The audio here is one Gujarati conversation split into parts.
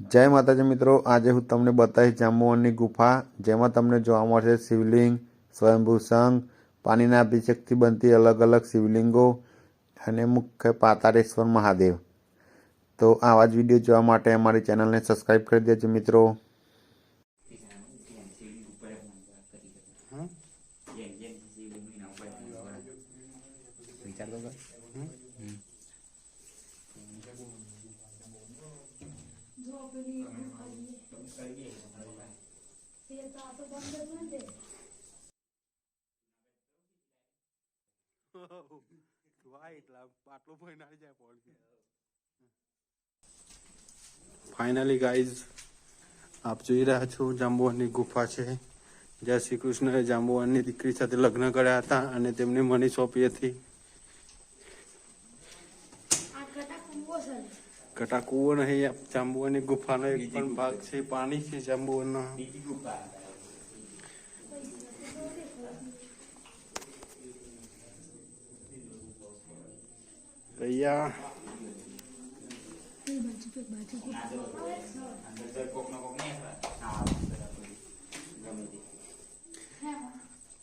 જય માતાજી મિત્રો આજે હું તમને બતાવીશ જાંબુવનની ગુફા જેમાં તમને જોવા મળશે શિવલિંગ સ્વયંભૂ સંઘ પાણીના અભિષેકથી બનતી અલગ અલગ શિવલિંગો અને મુખ્ય પાતાળેશ્વર મહાદેવ. તો આવા જ વીડિયો જોવા માટે અમારી ચેનલને સબસ્ક્રાઈબ કરી દેજો મિત્રો. વિચાર તો ફાઇનલી ગાઈઝ આપ જોઈ રહ્યા છો જાંબુવાનની ગુફા છે. જ્યાં શ્રી કૃષ્ણએ જાંબુવાનની દીકરી સાથે લગ્ન કર્યા હતા અને તેમને મની સોંપી હતી. કટા કુવો નહીં આ જાંબુવાનની ગુફાનો એક પણ ભાગ છે પાણી છે જાંબુવાનનો અહીંયા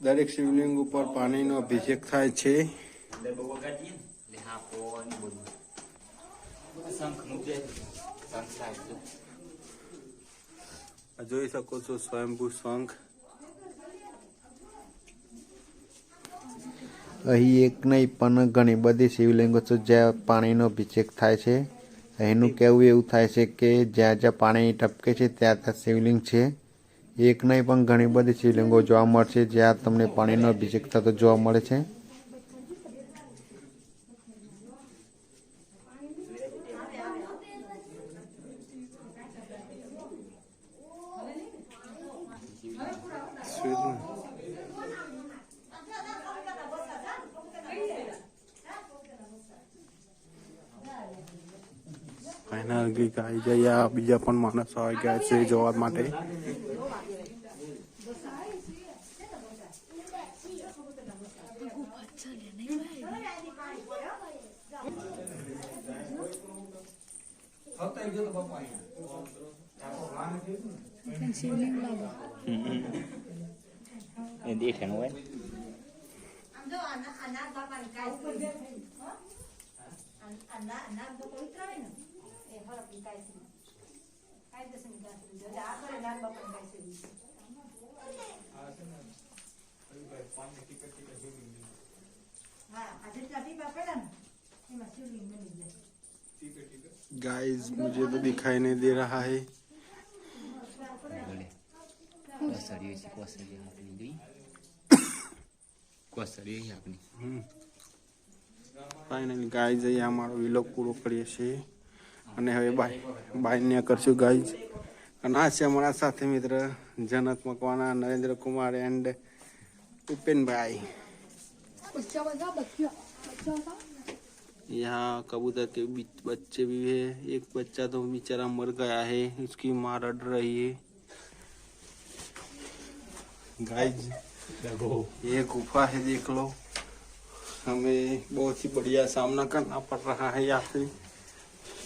દરેક શિવલિંગ ઉપર પાણીનો અભિષેક થાય છે જોઈ શકો છો સ્વયંભૂ શંખ અહીં એક નહીં, પણ ઘણી બધી શિવલિંગો છે જ્યાં પાણીનો અભિષેક થાય છે. અહીંનું કહેવું એવું થાય છે કે જ્યાં જ્યાં પાણી ટપકે છે, ત્યાં ત્યાં શિવલિંગ છે. એક નહીં, પણ ઘણી બધી શિવલિંગો જોવા મળશે જ્યાં તમને પાણીનો અભિષેક થતો જોવા મળે છે. ફાઇનલ ગાઈ ગયા બીજા પણ માણસો આવી ગયા છે જોવા માટે. એ દેખાનું હોય આના આના બાપાને કાંઈ આના એ હરપની કાંઈ છે કાયદેસરની કાંઈ છે આ કરે નાગ બાપાને કાંઈ છે હા આ જેટલા ટીપા પડ્યા ને એમાં શિવલિંગ બની જાય गाइस मुझे तो दिखाई नहीं दे रहा है બોલે કોસળીઓ છે કોસળીઓ આપણી જોઈ કોસળીઓ છે આપણી ફાઇનલી ગાઈઝ અહીંયા અમારો વિલોગ પૂરો કરીએ છીએ અને હવે બાય બાય કરશું ગાઈઝ અને આ છે અમારા સાથે મિત્ર જનક મકવાના નરેન્દ્ર કુમાર એન્ડ उपेन बच्चा बचा बच्चा बच्चा था यहाँ कबूतर के बीच बच्चे भी है एक बच्चा तो बेचारा मर गया है उसकी माँ रड रही है गाइस ये गुफा है देख लो हमें बहुत ही बढ़िया सामना करना पड़ रहा है यहाँ से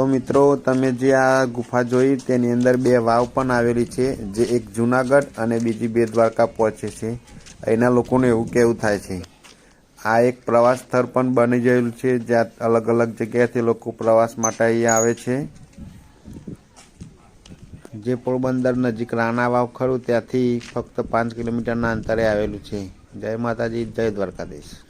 તો મિત્રો, તમે જે આ ગુફા જોઈ, તેની અંદર બે વાવ પણ આવેલી છે, જે એક જુનાગઢ અને બીજી બે દ્વારકા પહોંચે છે. અહીંના લોકોને એવું કહેવું થાય છે. આ એક પ્રવાસ સ્થળ પણ બની ગયેલું છે, જ્યાં અલગ અલગ જગ્યાએથી લોકો પ્રવાસ માટે અહીંયા આવે છે. જે પોરબંદર નજીક રાણા વાવ ખરું, ત્યાંથી ફક્ત પાંચ કિલોમીટરના અંતરે આવેલું છે. જય માતાજી, જય દ્વારકાધીશ.